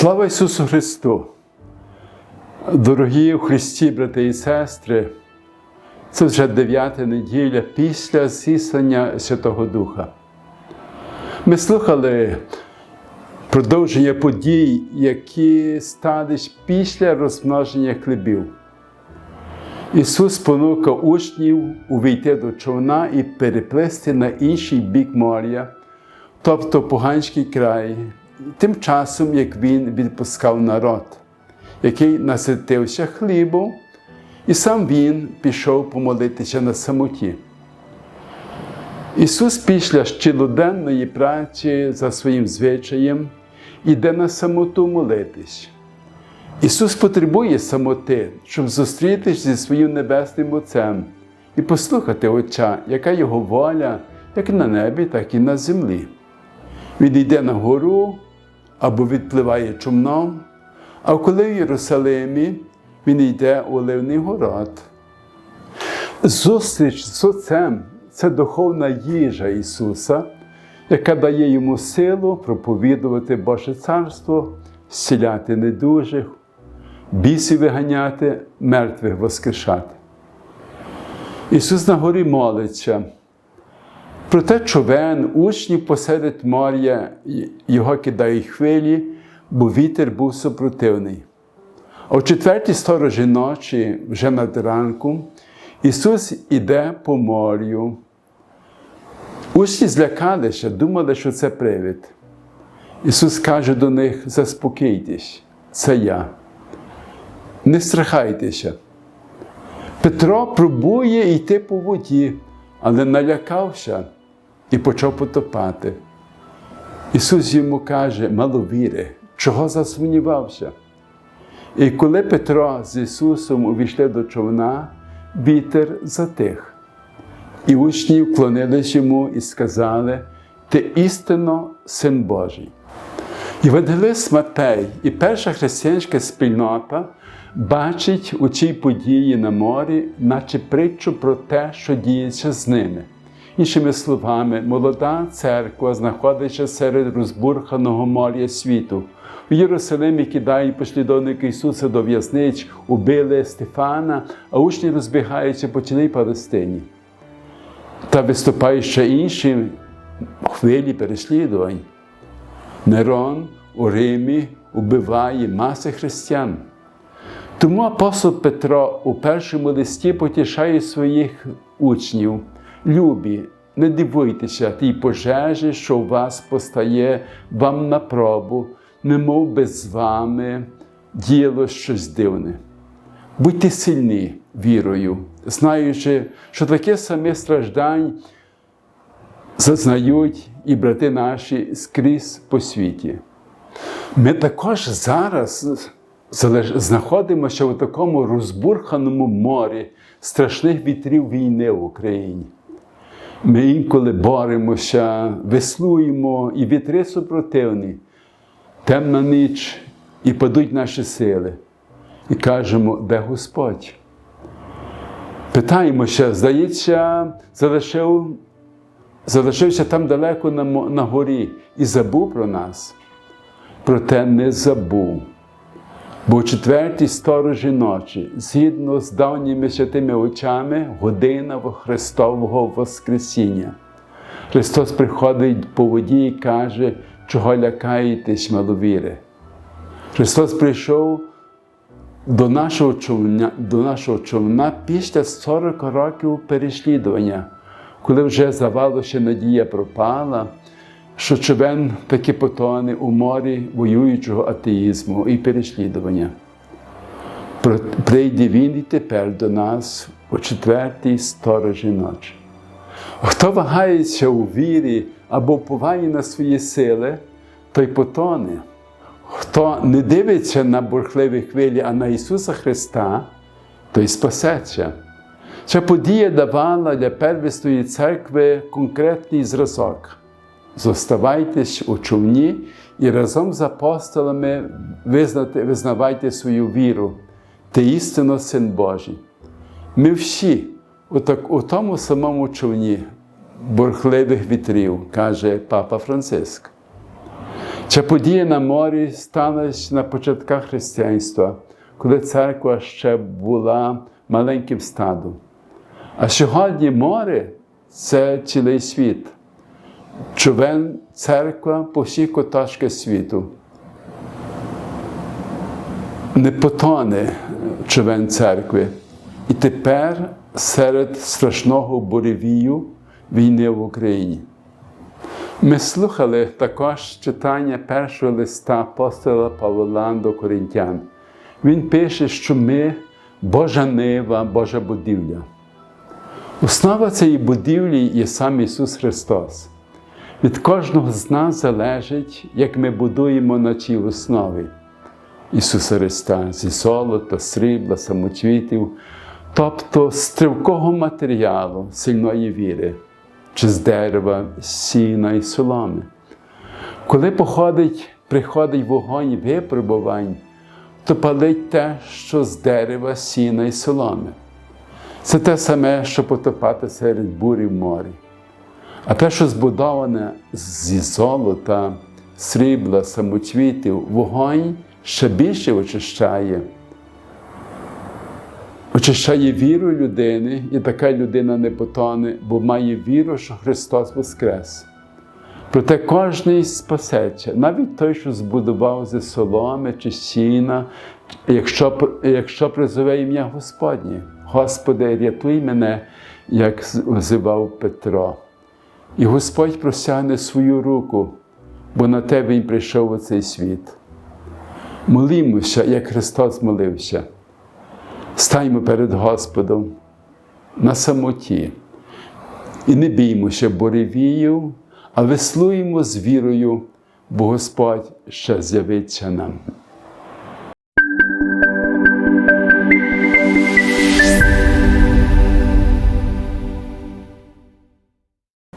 Слава Ісусу Христу! Дорогі у Христі, брати і сестри, це вже дев'ята неділя після зіслання Святого Духа. Ми слухали продовження подій, які стались після розмноження хлібів. Ісус понукав учнів увійти до човна і переплисти на інший бік моря, тобто поганський край, тим часом, як Він відпускав народ, який наситився хлібом, і сам Він пішов помолитися на самоті. Ісус після щоденної праці за своїм звичаєм іде на самоту молитись. Ісус потребує самоти, щоб зустрітися зі своїм небесним Отцем і послухати Отця, яка його воля, як на небі, так і на землі. Він йде на гору або відпливає човном, а коли в Єрусалимі він йде у Оливний город. Зустріч з Отцем це духовна їжа Ісуса, яка дає йому силу проповідувати Боже Царство, зціляти недужих, бісів виганяти, мертвих воскрешати. Ісус на горі молиться. Проте човен учнів посеред моря його кидають хвилі, бо вітер був супротивний. О четвертій сторожі ночі, вже над ранком, Ісус іде по морю. Учні злякалися, думали, що це привид. Ісус каже до них: заспокійтесь, це я. Не страхайтеся. Петро пробує йти по воді, але налякався і почав потопати. Ісус йому каже, маловіри, чого засумнівався. І коли Петро з Ісусом увійшли до човна, вітер затих. І учні вклонились йому і сказали: Ти істинно син Божий. Євангелист Матей і перша християнська спільнота бачить у цій події на морі, наче притчу про те, що діється з ними. Іншими словами, молода церква знаходиться серед розбурханого моря світу. У Єрусалимі кидають послідовники Ісуса до в'язниць, убили Стефана, а учні розбігаються по цілій Палестині. Та виступають ще інші хвилі переслідувань. Нерон у Римі убиває маси християн. Тому апостол Петро у першому листі потішає своїх учнів. Любі, не дивуйтеся тій пожежі, що у вас постає вам на пробу, немов би з вами діло щось дивне. Будьте сильні вірою, знаючи, що таке саме страждань зазнають і брати наші скрізь по світі. Ми також зараз знаходимося у такому розбурханому морі страшних вітрів війни в Україні. Ми інколи боремося, веслуємо, і вітри супротивні, темна ніч, і падуть наші сили. І кажемо, де Господь? Питаємося, здається, залишив, залишився там далеко на, на горі і забув про нас. Проте не забув. Бо четвертій сторожі ночі, згідно з давніми святими очами, година Христового Воскресіння. Христос приходить по воді і каже, чого лякаєтесь, маловіри. Христос прийшов до нашого човна, до нашого човна після 40 років переслідування, коли вже завало, надія пропала що човен таки потоне у морі воюючого атеїзму і переслідування. Прийде він і тепер до нас о четвертій сторожі ночі. Хто вагається у вірі або впливає на свої сили, той потоне. Хто не дивиться на бурхливі хвилі, а на Ісуса Христа, той спасеться. Ця подія давала для первісної церкви конкретний зразок. Зоставайтесь у човні і разом з апостолами визнати, визнавайте свою віру, ти істинно Син Божий. Ми всі у, так, у тому самому човні бурхливих вітрів, каже Папа Франциск. Ця подія на морі сталася на початках християнства, коли церква ще була маленьким стадом. А сьогодні море це цілий світ. Човен церква по всіх куточках світу. Не потоне човен церкви. І тепер серед страшного буревію війни в Україні. Ми слухали також читання першого листа апостола Павла до Коринтян. Він пише, що ми Божа нива, Божа будівля. Основа цієї будівлі є сам Ісус Христос. Від кожного з нас залежить, як ми будуємо на цій основі Ісуса Христа зі золота, срібла, самоцвітів, тобто з тривкого матеріалу, сильної віри, чи з дерева, сіна і соломи. Коли походить, приходить вогонь випробувань, то палить те, що з дерева, сіна і соломи. Це те саме, що потопати серед бурі в морі. А те, що збудоване зі золота, срібла, самоцвітів, вогонь ще більше очищає. Очищає віру людини, і така людина не потоне, бо має віру, що Христос Воскрес. Проте кожний спасеться, навіть той, що збудував зі соломи чи сіна, якщо, якщо призове ім'я Господнє. Господи, рятуй мене, як взивав Петро. І Господь просягне свою руку, бо на тебе Він прийшов у цей світ. Молімося, як Христос молився. Стаймо перед Господом на самоті і не біймося буревіїв, а веслуємо з вірою, бо Господь ще з'явиться нам.